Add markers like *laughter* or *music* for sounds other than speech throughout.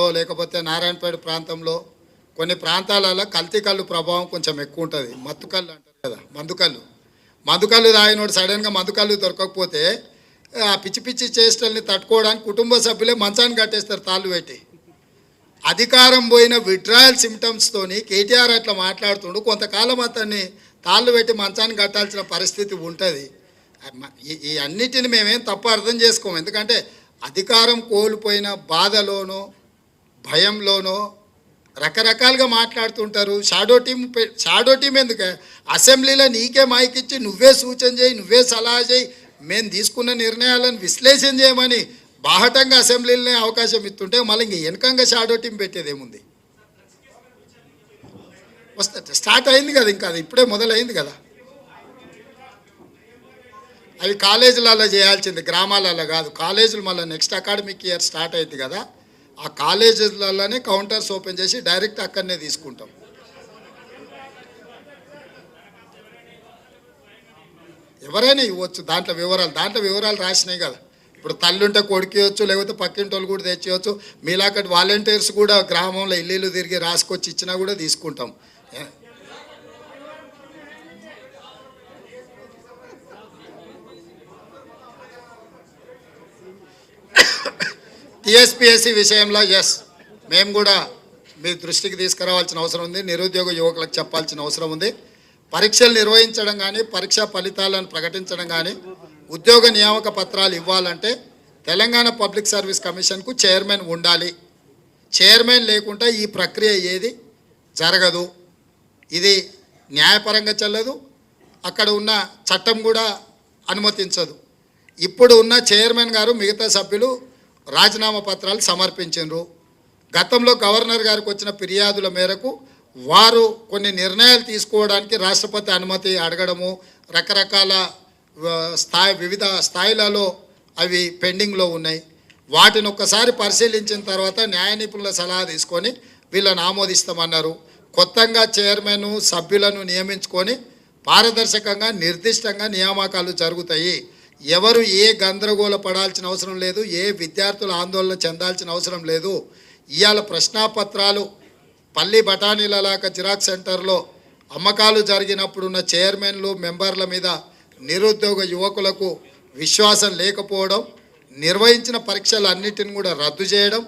లేకపోతే నారాయణపేట ప్రాంతంలో కొన్ని ప్రాంతాలలో కల్తీ కళ్ళు ప్రభావం కొంచెం ఎక్కువ ఉంటుంది. మత్తుకళ్ళు అంటారు కదా మందుకళ్ళు మందుకళ్ళు తాగినోడు సడన్గా మందుకళ్ళు దొరకకపోతే ఆ పిచ్చి పిచ్చి చేష్టల్ని తట్టుకోవడానికి కుటుంబ సభ్యులే మంచాన్ని కట్టేస్తారు తాళ్ళు పెట్టి. అధికారం పోయిన విడ్రాయల్ సిమ్టమ్స్తోని కేటీఆర్ అట్లా మాట్లాడుతుండు. కొంతకాలం అతన్ని తాళ్ళు పెట్టి మంచాన్ని కట్టాల్సిన పరిస్థితి ఉంటుంది. ఈ- ఈ అన్నిటిని మేమేం తప్పు అర్థం చేసుకోము. ఎందుకంటే అధికారం కోల్పోయిన బాధలోనో భయంలోనో రకరకాలుగా మాట్లాడుతుంటారు. షాడో టీం పె- షాడో టీం ఎందుకు? అసెంబ్లీలో నీకే మైకిచ్చి నువ్వే సూచన చేయి నువ్వే సలహా చేయి. మేము తీసుకున్న నిర్ణయాలను విశ్లేషణ చేయమని బాహటంగా అసెంబ్లీలోనే అవకాశం ఇస్తుంటే మళ్ళీ ఇంక వెనకంగా షాడో టీం పెట్టేది ఏముంది? వస్తా స్టార్ట్ అయింది కదా ఇంకా అది. ఇప్పుడే మొదలైంది కదా. అవి కాలేజీలలో చేయాల్సింది గ్రామాలలో కాదు. కాలేజీలు మళ్ళీ నెక్స్ట్ అకాడమిక్ ఇయర్ స్టార్ట్ అయింది కదా. ఆ కాలేజీలలోనే కౌంటర్స్ ఓపెన్ చేసి డైరెక్ట్ అక్కడనే తీసుకుంటాం. ఎవరైనా ఇవ్వచ్చు దాంట్లో వివరాలు దాంట్లో వివరాలు రాసినాయి కదా. ఇప్పుడు తల్లి ఉంటే కొడుకియొచ్చు లేకపోతే పక్కింటి వాళ్ళు కూడా తెచ్చేయచ్చు. మీలాకటి వాలంటీర్స్ కూడా గ్రామంలో ఇల్లు తిరిగి రాసుకొచ్చి ఇచ్చినా కూడా తీసుకుంటాం ఏ- టీఎస్పీఎస్సీ విషయంలో ఎస్ మేము కూడా మీ దృష్టికి తీసుకురావాల్సిన అవసరం ఉంది. నిరుద్యోగ యువకులకు చెప్పాల్సిన అవసరం ఉంది. పరీక్షలు నిర్వహించడం కానీ పరీక్షా ఫలితాలను ప్రకటించడం కానీ ఉద్యోగ నియామక పత్రాలు ఇవ్వాలంటే తెలంగాణ పబ్లిక్ సర్వీస్ కమిషన్కు చైర్మన్ ఉండాలి. చైర్మన్ లేకుండా ఈ ప్రక్రియ ఏది జరగదు. ఇది న్యాయపరంగా చెల్లదు. అక్కడ ఉన్న చట్టం కూడా అనుమతించదు. ఇప్పుడు ఉన్న చైర్మన్ గారు మిగతా సభ్యులు రాజీనామా పత్రాలు సమర్పించారు గతంలో గవర్నర్ గారికి వచ్చిన ఫిర్యాదుల మేరకు వారు కొన్ని నిర్ణయాలు తీసుకోవడానికి రాష్ట్రపతి అనుమతి అడగడము రకరకాల స్థాయి వివిధ స్థాయిలలో అవి పెండింగ్లో ఉన్నాయి. వాటిని ఒక్కసారి పరిశీలించిన తర్వాత న్యాయ నిపుణుల సలహా తీసుకొని వీళ్ళని ఆమోదిస్తామన్నారు. కొత్తగా చైర్మన్ సభ్యులను నియమించుకొని పారదర్శకంగా నిర్దిష్టంగా నియామకాలు జరుగుతాయి. ఎవరు ఏ గందరగోళ పడాల్సిన అవసరం లేదు ఏ విద్యార్థులు ఆందోళన చెందాల్సిన అవసరం లేదు. ఇవాళ ప్రశ్నాపత్రాలు పల్లి బఠానీలలాక జిరాక్స్ సెంటర్లో అమ్మకాలు జరిగినప్పుడున్న చైర్మన్లు మెంబర్ల మీద నిరుద్యోగ యువకులకు విశ్వాసం లేకపోవడం నిర్వహించిన పరీక్షలు అన్నిటిని కూడా రద్దు చేయడం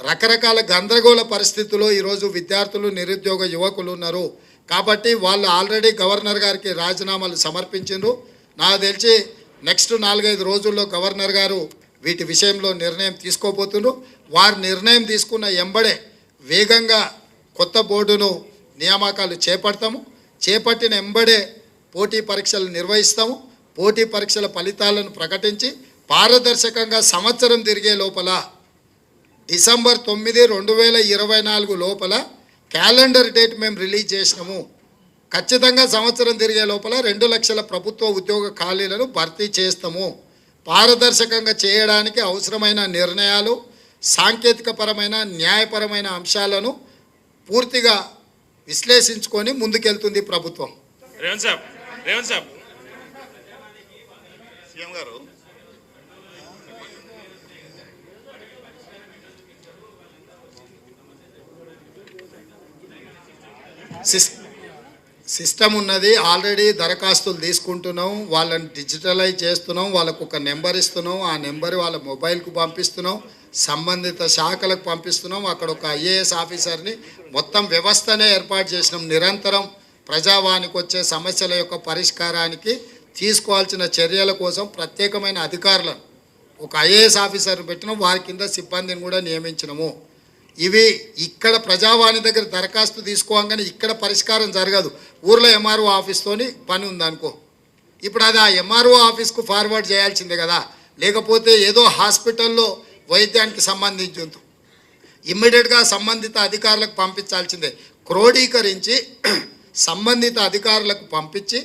రకరకాల గందరగోళ పరిస్థితుల్లో ఈరోజు విద్యార్థులు నిరుద్యోగ యువకులు ఉన్నారు. కాబట్టి వాళ్ళు ఆల్రెడీ గవర్నర్ గారికి రాజీనామాలు సమర్పించారు నాకు తెలిసి నెక్స్ట్ నాలుగైదు రోజుల్లో గవర్నర్ గారు వీటి విషయంలో నిర్ణయం తీసుకోబోతున్నారు వారు నిర్ణయం తీసుకున్న ఎంబడే వేగంగా కొత్త బోర్డును నియామకాలు చేపడతాము. చేపట్టిన ఎంబడే పోటీ పరీక్షలు నిర్వహిస్తాము. పోటీ పరీక్షల ఫలితాలను ప్రకటించి పారదర్శకంగా సంవత్సరం తిరిగే లోపల డిసెంబర్ తొమ్మిది రెండు వేల ఇరవై నాలుగు లోపల క్యాలెండర్ డేట్ మేము రిలీజ్ చేసినాము. ఖచ్చితంగా సంవత్సరం తిరిగే లోపల రెండు లక్షల ప్రభుత్వ ఉద్యోగ ఖాళీలను భర్తీ చేస్తాము. పారదర్శకంగా చేయడానికి అవసరమైన నిర్ణయాలు సాంకేతికపరమైన న్యాయపరమైన అంశాలను పూర్తిగా విశ్లేషించుకొని ముందుకెళ్తుంది ప్రభుత్వం. రేవంత్ సాబ్ రేవంత్ సాబ్. సీఎం గారు. సిస్ సిస్టమ్ ఉన్నది. ఆల్రెడీ దరఖాస్తులు తీసుకుంటున్నాం. వాళ్ళని డిజిటలైజ్ చేస్తున్నాం. వాళ్ళకు ఒక నెంబర్ ఇస్తున్నాం. ఆ నెంబర్ వాళ్ళ మొబైల్కు పంపిస్తున్నాం. సంబంధిత శాఖలకు పంపిస్తున్నాం. అక్కడ ఒక ఐఏఎస్ ఆఫీసర్ని మొత్తం వ్యవస్థనే ఏర్పాటు చేసినాం. నిరంతరం ప్రజావానికి వచ్చే సమస్యల యొక్క పరిష్కారానికి తీసుకోవాల్సిన చర్యల కోసం ప్రత్యేకమైన అధికారులను ఒక ఐఏఎస్ ఆఫీసర్ని పెట్టినాం. వారి కింద సిబ్బందిని కూడా నియమించినాము. ఇవి ఇక్కడ ప్రజావాణి దగ్గర దరఖాస్తు తీసుకోగానే ఇక్కడ పరిష్కారం జరగదు. ఊర్లో ఎంఆర్ఓ ఆఫీస్తోని పని ఉందనుకో. ఇప్పుడు అది ఆ ఎంఆర్ఓ ఆఫీస్కు ఫార్వర్డ్ చేయాల్సిందే కదా. లేకపోతే ఏదో హాస్పిటల్లో వైద్యానికి సంబంధించి ఇమ్మీడియట్గా సంబంధిత అధికారులకు పంపించాల్సిందే. క్రోడీకరించి *clears throat* సంబంధిత అధికారులకు పంపించి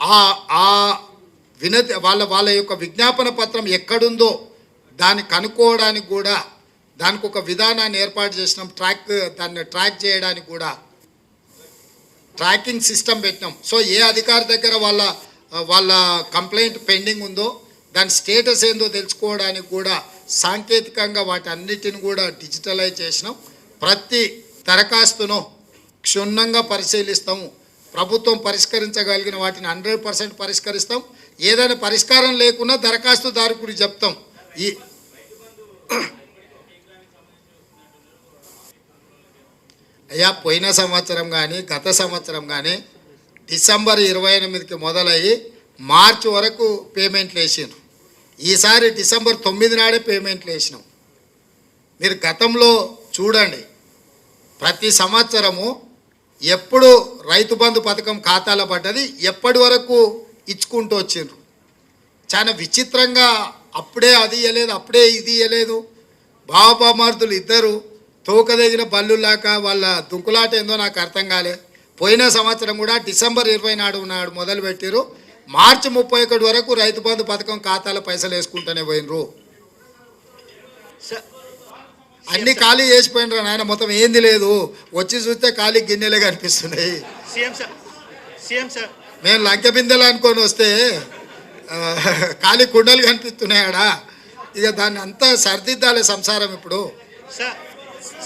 ఆ ఆ వినతి వాళ్ళ వాళ్ళ యొక్క విజ్ఞాపన పత్రం ఎక్కడుందో దాన్ని కనుక్కోవడానికి కూడా దానికి ఒక విధానాన్ని ఏర్పాటు చేసినాం. ట్రాక్ దాన్ని ట్రాక్ చేయడానికి కూడా ట్రాకింగ్ సిస్టమ్ పెట్టినాం. సో ఏ అధికారి దగ్గర వాళ్ళ వాళ్ళ కంప్లైంట్ పెండింగ్ ఉందో దాని స్టేటస్ ఏందో తెలుసుకోవడానికి కూడా సాంకేతికంగా వాటి అన్నిటిని కూడా డిజిటలైజ్ చేసినాం. ప్రతి దరఖాస్తును క్షుణ్ణంగా పరిశీలిస్తాము. ప్రభుత్వం పరిష్కరించగలిగిన వాటిని హండ్రెడ్ పర్సెంట్ పరిష్కరిస్తాం. ఏదైనా పరిష్కారం లేకున్నా దరఖాస్తుదారుకుడికి చెప్తాం. ఈ అయ్యా పోయిన సంవత్సరం కానీ గత సంవత్సరం కానీ డిసెంబర్ ఇరవై ఎనిమిదికి మొదలయ్యి మార్చి వరకు పేమెంట్లు వేసిండ్రు. ఈసారి డిసెంబర్ తొమ్మిది నాడే పేమెంట్లు వేసినాం. మీరు గతంలో చూడండి ప్రతి సంవత్సరము ఎప్పుడు రైతు బంధు పథకం ఖాతాలో పడ్డది ఎప్పటి వరకు ఇచ్చుకుంటూ వచ్చిండ్రు. చాలా విచిత్రంగా అప్పుడే అది ఇవ్వలేదు అప్పుడే ఇది ఇవ్వలేదు బాబామార్దులు ఇద్దరు తోకదగిన బల్లులాక వాళ్ళ దుంకులాట ఏందో నాకు అర్థం కాలే. పోయిన సంవత్సరం కూడా డిసెంబర్ ఇరవై నాడు నాడు మొదలు పెట్టిరు మార్చి ముప్పై ఒకటి వరకు రైతు బంధు పథకం ఖాతాలో పైసలు వేసుకుంటూనే పోయినరు అన్ని ఖాళీ చేసిపోయినరు నాయన మొత్తం ఏంది లేదు. వచ్చి చూస్తే ఖాళీ గిన్నెలే కనిపిస్తున్నాయి. మేము లంకె బిందెలు అనుకొని వస్తే ఖాళీ కుండలు కనిపిస్తున్నాయి ఆడ. ఇక దాన్ని అంతా సరిదిద్దాలి సంసారం ఇప్పుడు. సార్